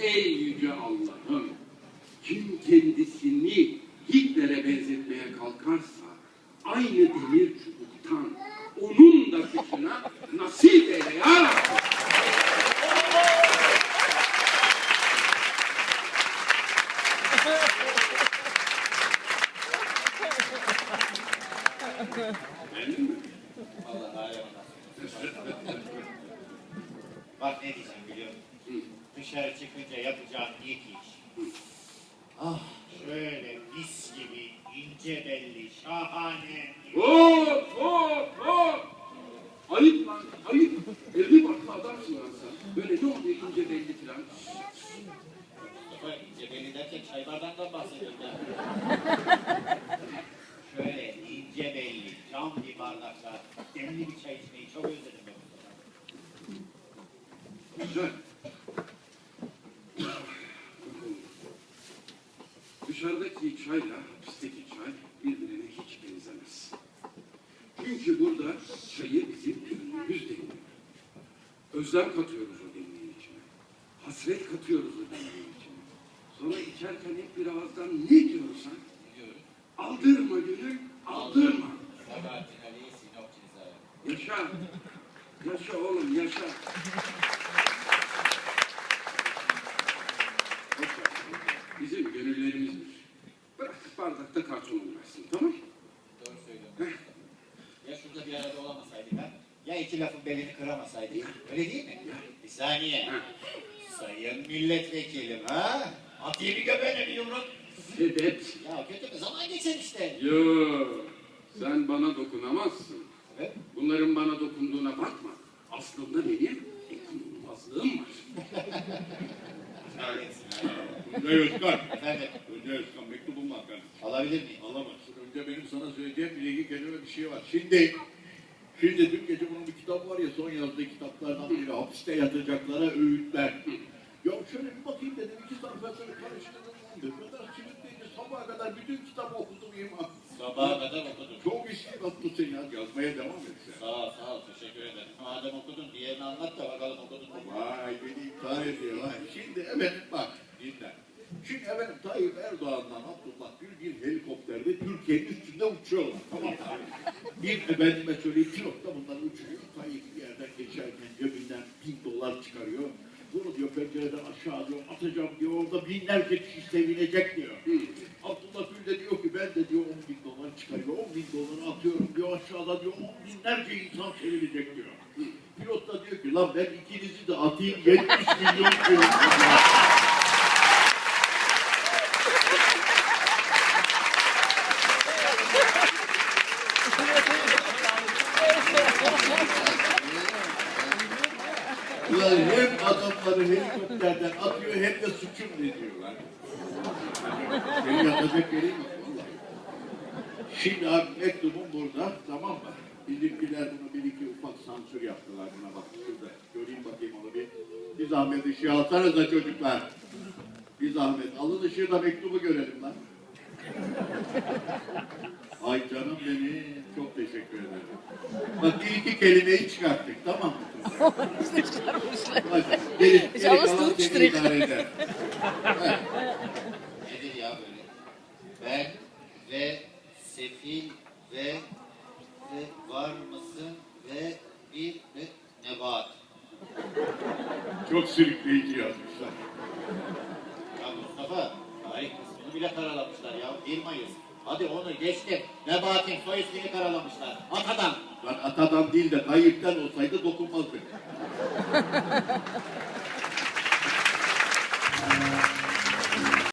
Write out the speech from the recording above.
Ey yüce Allah'ım! Kim kendisini Hitler'e benzetmeye kalkarsa aynı demir çubuktan onun da kıçına nasip eyle ya Rabbi. Bak ne diyeceğim biliyor musun? Dışarı çıkınca yapacağım ilk iş. Ah şöyle mis gibi, ince belli, şahane. Hop hop hop! Ayıp lan ayıp. Elli baklı adamsın lan sen. Böyle ne oluyor ince belli. Mustafa ince belli derken çay bardağından bahsediyorum ya. şöyle ince belli, cam bir bardakta demli bir çay içmeyi çok özledim ben. Güzel. Dışarıdaki çayla hapisteki çay birbirine hiç benzemez. Çünkü burada çayı bizim gönlümüz demliyor. Özlem katıyoruz o demliğin içine. Hasret katıyoruz o demliğin içine. Sonra içerken hep bir ağızdan ne diyorsan aldırma gönül, aldırma. Yaşa. Yaşa oğlum. Yaşa. Bizim gönüllerimizdir. Bırak bardakta karton uğraşsın tamam mı? Doğru söylüyorsun. Ya şurada bir arada olamasaydık Ya iki lafın belini kıramasaydık? Öyle değil mi? Bir saniye. Sayın milletvekilim ha? Atayım bir göbeğine bir yumruk. Sebep. Ya kötü bir zaman geçer işte. Yo. Sen bana dokunamazsın. Evet. Bunların bana dokunduğuna bakma. Aslında benim dokunulmazlığım var. Ha. Önce Özkan. Efendim Önce Özkan mektubum var kardeşim. alabilir miyim? Alamazsın. Önce benim sana söyleyeceğim bir iki kelime bir şey var. Şimdi Şimdi dün gece bunun bir kitabı var ya son yazdığı kitaplardan biri hapiste yatacaklara öğütler. Ya şöyle bir bakayım dedim iki sayfa şöyle karıştırdım. Ne kadar sürükleyince sabaha kadar bütün kitabı okudum iman. Sabaha kadar okudum. Çok istek attı sen ya yazmaya devam et sen. Sağ ol, sağ ol. Teşekkür ederim. Madem okudun, diğerini anlat da bakalım okudun mu? Vay beni imtihan ediyor vay. Şimdi efendim bak dinle. Şimdi efendim Tayyip Erdoğan'dan Abdullah Gül bir helikopterde Türkiye'nin üstünde uçuyorlar. Tamam mı? Bir efendime söyleyeyim pilotta bunlar uçuyor. Tayyip bir yerden geçerken cebinden bin dolar çıkarıyor. Bunu diyor pencereden aşağı diyor atacağım diyor orada binlerce kişi sevinecek diyor. Abdullah Gül de diyor ki ben de diyor 10 bin dolar çıkarıyor. 10 bin doları atıyorum diyor aşağıda diyor 10 binlerce insan sevinecek diyor. Pilot da diyor ki lan ben ikinizi de atayım 70 milyon sevinecek. Ulan hem adamları helikopterden atıyor hem de suçum ne diyorlar. Beni yatacak yerim yok vallahi. Şimdi abi mektubum burada tamam mı? Bizimkiler bunu bir iki ufak sansür yaptılar buna bak şurada. Göreyim bakayım onu bir. Bir zahmet ışığı alsanıza çocuklar. Bir zahmet. Alın ışığı da mektubu görelim lan. Ay canım beni çok teşekkür ederim. Bak bir iki kelimeyi çıkarttık tamam mı? Hadi, geri, Is geri alles kalan seni idare eder. Evet. Nedir ya böyle? Ben ve sefil ve, ve var mısın ve bir ve nebat. Çok sürükleyici yazmışlar. Ya Mustafa, tarih kısmını bile karalamışlar ya. 1 Mayıs. Hadi onu geçtim. Nebat'in soy ismini karalamışlar. Atadan. Lan atadan değil de Tayyip'ten olsaydı dokunmazdık.